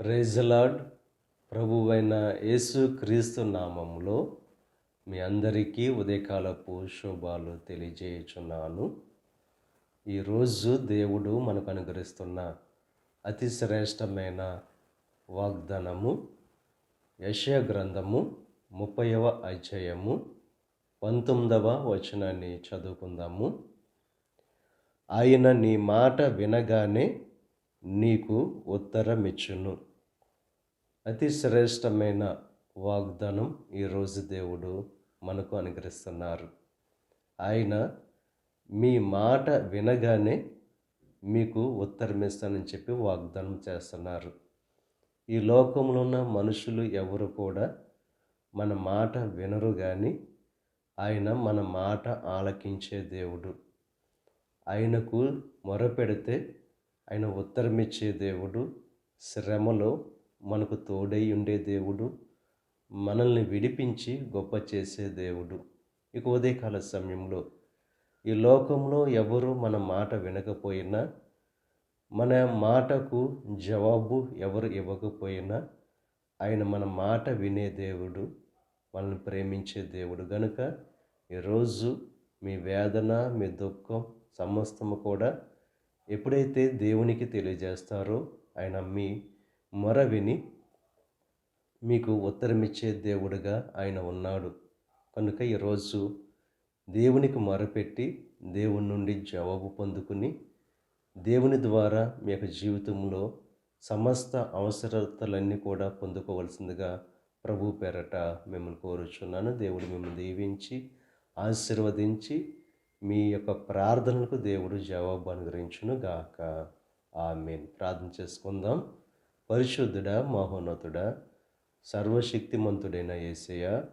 ప్రైజ్లాడ్ ప్రభువైన యేసు క్రీస్తు నామంలో మీ అందరికీ ఉదయకాలపు శుభాలు తెలియజేయుచున్నాను. ఈరోజు దేవుడు మనకు అనుగ్రహిస్తున్న అతి శ్రేష్టమైన వాగ్దానము యశయ గ్రంథము ముప్పైవ అధ్యాయము పంతొమ్మిదవ వచనాన్ని చదువుకుందాము. ఆయన నీ మాట వినగానే నీకు ఉత్తరమిచ్చును. అతి శ్రేష్టమైన వాగ్దానం ఈరోజు దేవుడు మనకు అనుగ్రహిస్తున్నారు. ఆయన మీ మాట వినగానే మీకు ఉత్తరం ఇస్తానని చెప్పి వాగ్దానం చేస్తున్నారు. ఈ లోకంలో ఉన్న మనుషులు ఎవరు కూడా మన మాట వినరు కానీ ఆయన మన మాట ఆలకించే దేవుడు. ఆయనకు మొరపెడితే ఆయన ఉత్తరమిచ్చే దేవుడు శ్రమలో మనకు తోడై ఉండే దేవుడు మనల్ని విడిపించి గొప్ప చేసే దేవుడు. ఇక ఉదయకాల సమయంలో ఈ లోకంలో ఎవరు మన మాట వినకపోయినా మన మాటకు జవాబు ఎవరు ఇవ్వకపోయినా ఆయన మన మాట వినే దేవుడు మనల్ని ప్రేమించే దేవుడు. గనుక ఈరోజు మీ వేదన మీ దుఃఖం సమస్తము కూడా ఎప్పుడైతే దేవునికి తెలియజేస్తారో ఆయన మీ మొర విని మీకు ఉత్తరమిచ్చే దేవుడుగా ఆయన ఉన్నాడు. కనుక ఈరోజు దేవునికి మొరపెట్టి దేవుని నుండి జవాబు పొందుకుని దేవుని ద్వారా మీ యొక్క జీవితంలో సమస్త అవసరతలన్నీ కూడా పొందుకోవలసిందిగా ప్రభు పేరట మిమ్మల్ని కోరుచున్నాను. దేవుడు మిమ్మల్ని దీవించి ఆశీర్వదించి మీ యొక్క ప్రార్థనలకు దేవుడు జవాబు అనుగ్రహించును గాక ఆమెన్. ప్రార్థన చేసుకుందాం. పరిశుద్ధుడ మహోన్నతుడ సర్వశక్తిమంతుడైన ఏసయ్య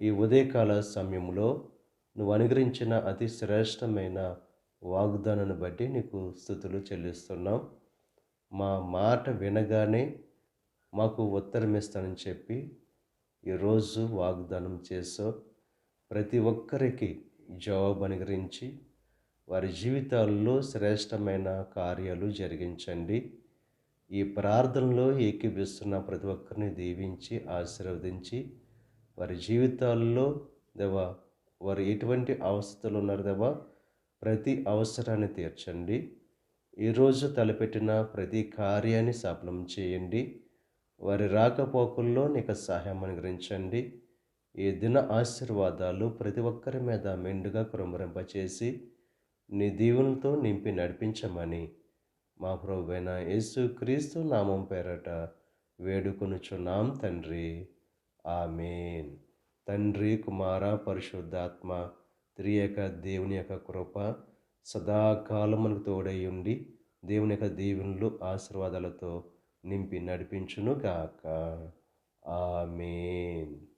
ఈ ఉదయకాల సమయంలో నువ్వు అనుగ్రహించిన అతి శ్రేష్టమైన వాగ్దానాన్ని బట్టి నీకు స్థుతులు చెల్లిస్తున్నాం. మా మాట వినగానే మాకు ఉత్తరం ఇస్తానని చెప్పి ఈరోజు వాగ్దానం చేసో ప్రతి ఒక్కరికి జవాబు అనుగ్రహించి వారి జీవితాల్లో శ్రేష్టమైన కార్యాలు జరిగించండి. ఈ ప్రార్థనలో ఏకీపిస్తున్న ప్రతి ఒక్కరిని దీవించి ఆశీర్వదించి వారి జీవితాల్లో దేవా వారు ఎటువంటి అవస్థలు ఉన్నారు దేవా ప్రతి అవసరాన్ని తీర్చండి. ఈరోజు తలపెట్టిన ప్రతి కార్యాన్ని సఫలం చేయండి. వారి రాకపోకల్లో నీకు సహాయం అనుగ్రహించండి. ఈ దిన ఆశీర్వాదాలు ప్రతి ఒక్కరి మీద మెండుగా కృమరింపచేసి నీ దీవులతో నింపి నడిపించమని మా ప్రభువైన యేసు క్రీస్తు నామం పేరట వేడుకొనుచున్నాం తండ్రి. ఆమెన్. తండ్రి కుమార పరిశుద్ధాత్మ త్రియక దేవుని యొక్క కృప సదాకాలమునకు తోడై ఉండి దేవుని యొక్క దీవెనలు ఆశీర్వాదాలతో నింపి నడిపించును గాక ఆమెన్.